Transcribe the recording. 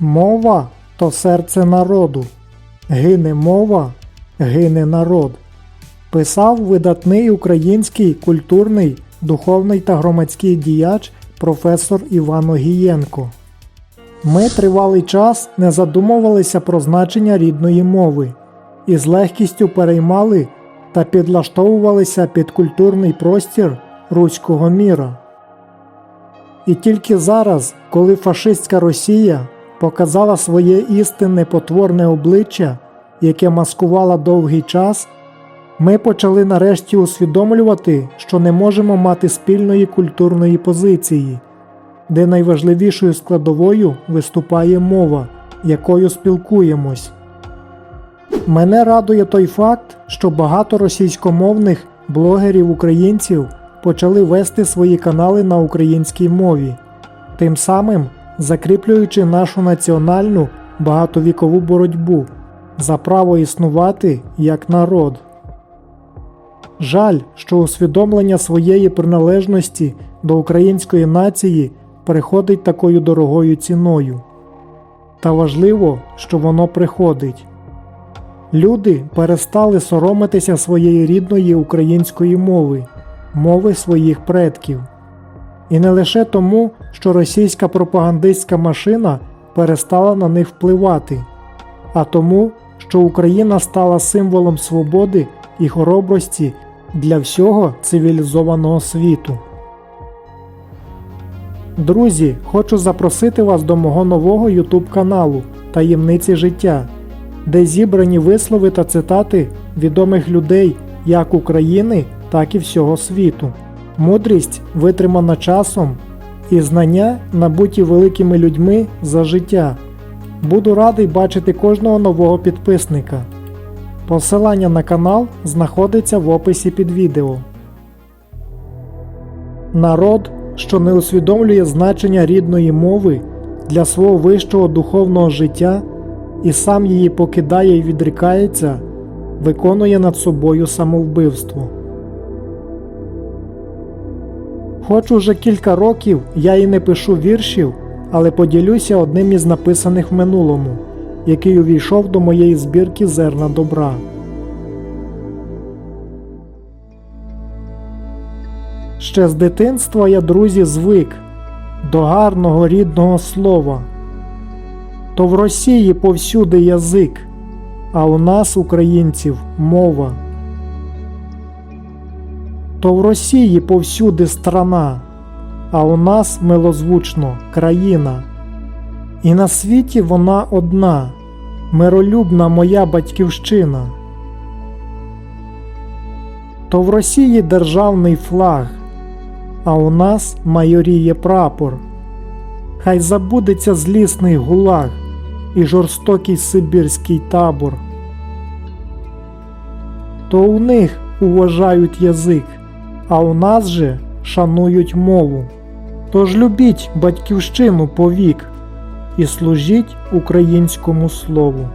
Мова то серце народу. Гине мова, гине народ. Писав видатний український культурний, духовний та громадський діяч професор Іван Огієнко. Ми тривалий час не задумувалися про значення рідної мови і з легкістю переймали та підлаштовувалися під культурний простір руського міра. І тільки зараз, коли фашистська Росія показала своє істинне потворне обличчя, яке маскувала довгий час, ми почали нарешті усвідомлювати, що не можемо мати спільної культурної позиції, де найважливішою складовою виступає мова, якою спілкуємось. Мене радує той факт, що багато російськомовних блогерів-українців почали вести свої канали на українській мові, тим самим закріплюючи нашу національну багатовікову боротьбу за право існувати як народ. Жаль, що усвідомлення своєї приналежності до української нації приходить такою дорогою ціною. Та важливо, що воно приходить. Люди перестали соромитися своєї рідної української мови, мови своїх предків. І не лише тому, що російська пропагандистська машина перестала на них впливати, а тому, що Україна стала символом свободи і хоробрості для всього цивілізованого світу. Друзі, хочу запросити вас до мого нового YouTube каналу Таємниці життя, де зібрані вислови та цитати відомих людей як України, так і всього світу. Мудрість витримана часом і знання набуті великими людьми за життя. Буду радий бачити кожного нового підписника. Посилання на канал знаходиться в описі під відео. Народ, що не усвідомлює значення рідної мови для свого вищого духовного життя і сам її покидає і відрікається, виконує над собою самовбивство. Хоч уже кілька років я і не пишу віршів, але поділюся одним із написаних в минулому, який увійшов до моєї збірки зерна добра. Ще з дитинства я, друзі, звик до гарного рідного слова. То в Росії повсюди язик, а у нас, українців, мова. То в Росії повсюди страна, а у нас милозвучно країна. І на світі вона одна, миролюбна моя батьківщина. То в Росії державний флаг, а у нас майоріє прапор. Хай забудеться злісний гулаг і жорстокий сибірський табор. То у них уважають язик, а у нас же шанують мову. Тож любіть батьківщину повік і служіть українському слову.